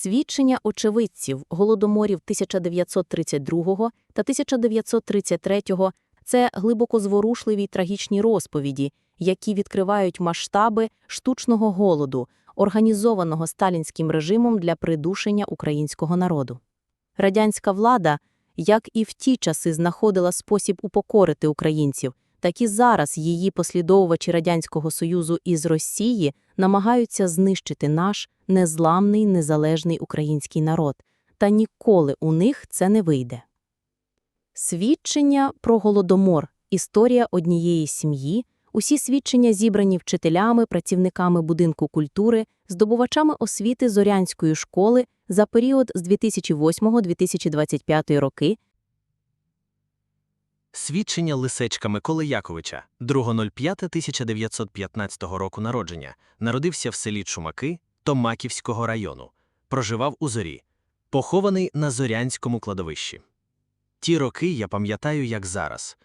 Свідчення очевидців голодоморів 1932 та 1933 – це глибоко зворушливі трагічні розповіді, які відкривають масштаби штучного голоду, організованого сталінським режимом для придушення українського народу. Радянська влада, як і в ті часи знаходила спосіб упокорити українців, так і зараз її послідовувачі Радянського Союзу із Росії намагаються знищити наш незламний незалежний український народ, та ніколи у них це не вийде. Свідчення про Голодомор – історія однієї сім'ї, усі свідчення зібрані вчителями, працівниками будинку культури, здобувачами освіти Зорянської школи за період з 2008-2025 роки, Свідчення Лисечка Миколи Яковича, 2.05.1915 року народження, народився в селі Чумаки Томаківського району, проживав у Зорі, похований на Зорянському кладовищі. Ті роки я пам'ятаю, як зараз.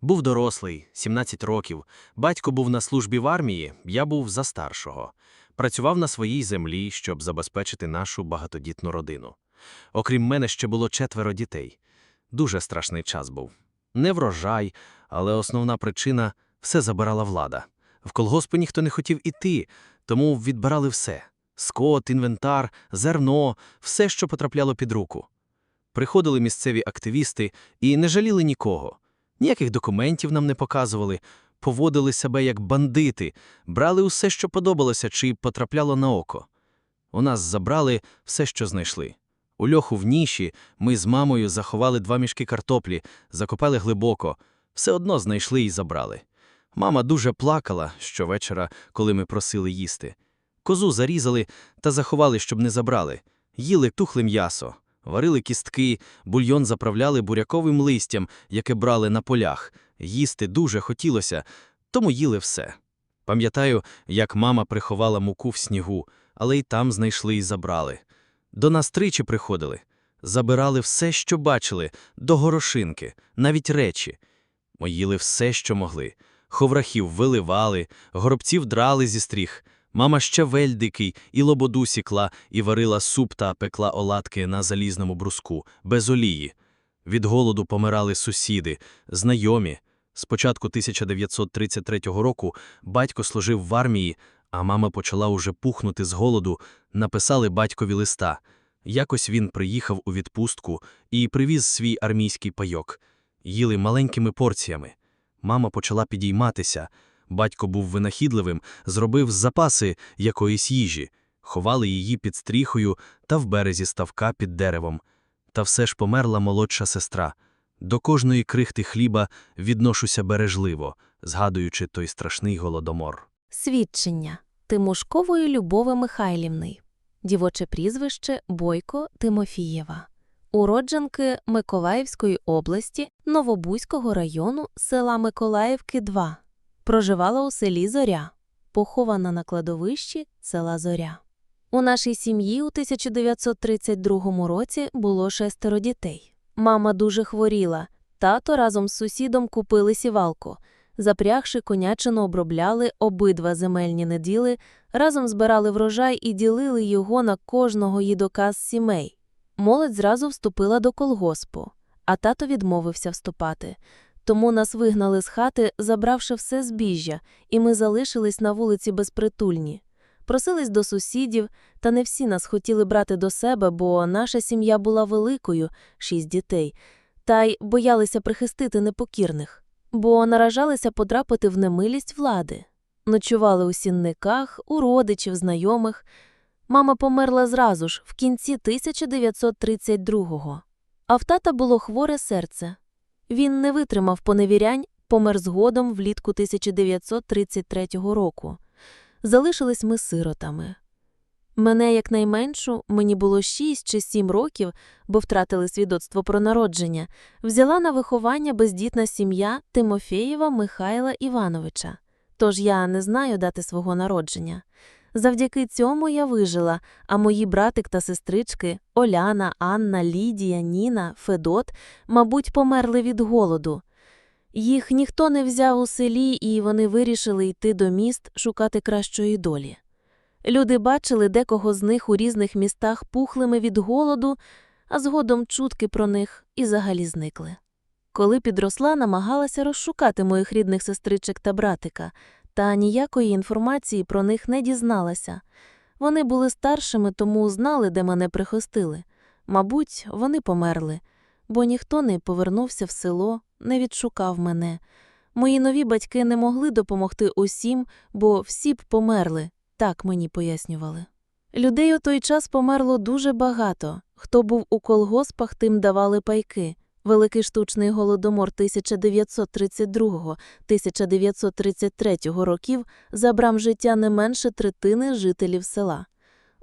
Був дорослий, 17 років, батько був на службі в армії, я був за старшого. Працював на своїй землі, щоб забезпечити нашу багатодітну родину. Окрім мене, ще було четверо дітей. Дуже страшний час був. Не врожай, але основна причина – все забирала влада. В колгоспи ніхто не хотів іти, тому відбирали все – скот, інвентар, зерно, все, що потрапляло під руку. Приходили місцеві активісти і не жаліли нікого. Ніяких документів нам не показували, поводили себе як бандити, брали усе, що подобалося чи потрапляло на око. У нас забрали все, що знайшли. У льоху в ніші ми з мамою заховали два мішки картоплі, закопали глибоко, все одно знайшли і забрали. Мама дуже плакала щовечора, коли ми просили їсти. Козу зарізали та заховали, щоб не забрали. Їли тухле м'ясо, варили кістки, бульйон заправляли буряковим листям, яке брали на полях. Їсти дуже хотілося, тому їли все. Пам'ятаю, як мама приховала муку в снігу, але й там знайшли і забрали. До нас тричі приходили, забирали все, що бачили, до горошинки, навіть речі. Ми їли все, що могли. Ховрахів виливали, горобців драли зі стріх. Мама щавель дикий і лободу сікла, і варила суп та пекла оладки на залізному бруску, без олії. Від голоду помирали сусіди, знайомі. Спочатку 1933 року батько служив в армії, а мама почала уже пухнути з голоду, написали батькові листа. Якось він приїхав у відпустку і привіз свій армійський пайок. Їли маленькими порціями. Мама почала підійматися. Батько був винахідливим, зробив запаси якоїсь їжі, ховали її під стріхою та в березі ставка під деревом. Та все ж померла молодша сестра. До кожної крихти хліба відношуся бережливо, згадуючи той страшний голодомор. Свідчення Тимошкової Любови Михайлівни. Дівоче прізвище Бойко Тимофієва. Уродженки Миколаївської області Новобузького району села Миколаївки 2. Проживала у селі Зоря, похована на кладовищі села Зоря. У нашій сім'ї у 1932 році було шестеро дітей. Мама дуже хворіла. Тато разом з сусідом купили сівалку. Запрягши конячину, обробляли обидва земельні неділи, разом збирали врожай і ділили його на кожного їдока з сімей. Молодь зразу вступила до колгоспу, а тато відмовився вступати. Тому нас вигнали з хати, забравши все збіжжя, і ми залишились на вулиці безпритульні. Просились до сусідів, та не всі нас хотіли брати до себе, бо наша сім'я була великою, шість дітей, та й боялися прихистити непокірних, бо наражалися потрапити в немилість влади. Ночували у сінниках, у родичів, знайомих. Мама померла зразу ж, в кінці 1932-го. А в тата було хворе серце. Він не витримав поневірянь, помер згодом влітку 1933 року. Залишились ми сиротами. Мене, якнайменшу, мені було 6 чи 7 років, бо втратили свідоцтво про народження, взяла на виховання бездітна сім'я Тимофєєва Михайла Івановича. Тож я не знаю дати свого народження. Завдяки цьому я вижила, а мої братик та сестрички Оляна, Анна, Лідія, Ніна, Федот, мабуть, померли від голоду. Їх ніхто не взяв у селі, і вони вирішили йти до міст шукати кращої долі. Люди бачили декого з них у різних містах пухлими від голоду, а згодом чутки про них і взагалі зникли. Коли підросла, намагалася розшукати моїх рідних сестричок та братика, та ніякої інформації про них не дізналася. Вони були старшими, тому знали, де мене прихостили. Мабуть, вони померли, бо ніхто не повернувся в село, не відшукав мене. Мої нові батьки не могли допомогти усім, бо всі б померли, так мені пояснювали. Людей у той час померло дуже багато. Хто був у колгоспах, тим давали пайки. Великий штучний голодомор 1932-1933 років забрав життя не менше третини жителів села.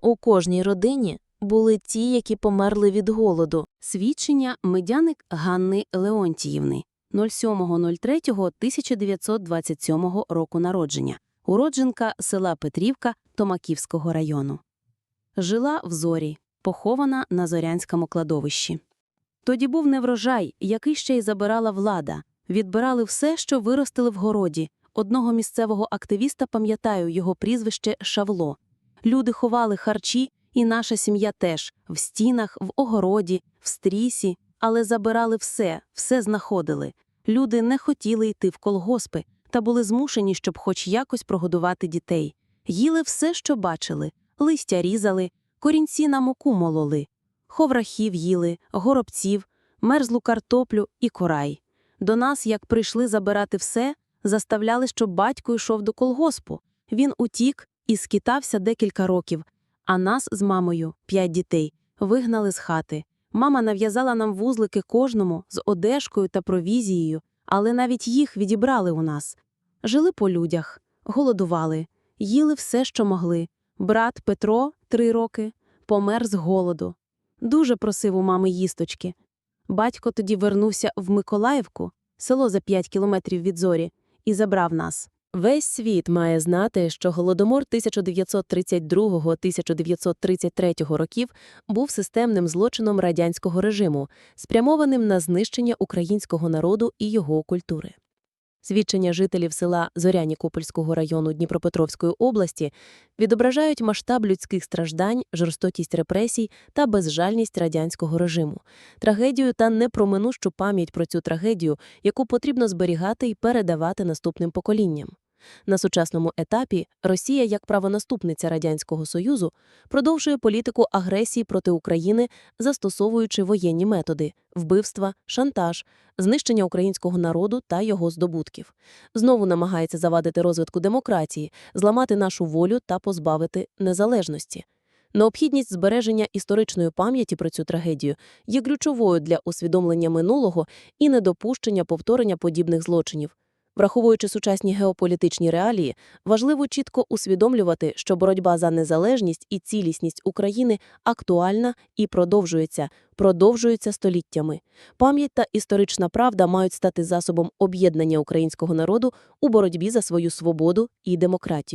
У кожній родині були ті, які померли від голоду. Свідчення медяник Ганни Леонтіївни 07.03.1927 року народження, уродженка села Петрівка Томаківського району. Жила в Зорі, похована на Зорянському кладовищі. Тоді був неврожай, який ще й забирала влада. Відбирали все, що виростили в городі. Одного місцевого активіста пам'ятаю його прізвище Шавло. Люди ховали харчі, і наша сім'я теж в стінах, в огороді, в стрісі, але забирали все, все знаходили. Люди не хотіли йти в колгоспи та були змушені, щоб хоч якось прогодувати дітей. Їли все, що бачили, листя різали, корінці на муку мололи, ховрахів їли, горобців, мерзлу картоплю і корай. До нас, як прийшли забирати все, заставляли, щоб батько йшов до колгоспу. Він утік і скитався декілька років, а нас з мамою, п'ять дітей, вигнали з хати. Мама нав'язала нам вузлики кожному з одежкою та провізією, але навіть їх відібрали у нас. Жили по людях, голодували, їли все, що могли. Брат Петро, три роки, помер з голоду. Дуже просив у мами їсточки. Батько тоді вернувся в Миколаївку, село за п'ять кілометрів від зорі, і забрав нас. Весь світ має знати, що голодомор 1932-1933 років був системним злочином радянського режиму, спрямованим на знищення українського народу і його культури. Свідчення жителів села Зоряні Купольського району Дніпропетровської області відображають масштаб людських страждань, жорстокість репресій та безжальність радянського режиму, трагедію та непроминущу пам'ять про цю трагедію, яку потрібно зберігати і передавати наступним поколінням. На сучасному етапі Росія, як правонаступниця Радянського Союзу, продовжує політику агресії проти України, застосовуючи воєнні методи вбивства, шантаж, знищення українського народу та його здобутків. Знову намагається завадити розвитку демократії, зламати нашу волю та позбавити незалежності. Необхідність збереження історичної пам'яті про цю трагедію є ключовою для усвідомлення минулого і недопущення повторення подібних злочинів. Враховуючи сучасні геополітичні реалії, важливо чітко усвідомлювати, що боротьба за незалежність і цілісність України актуальна і продовжується, продовжується століттями. Пам'ять та історична правда мають стати засобом об'єднання українського народу у боротьбі за свою свободу і демократію.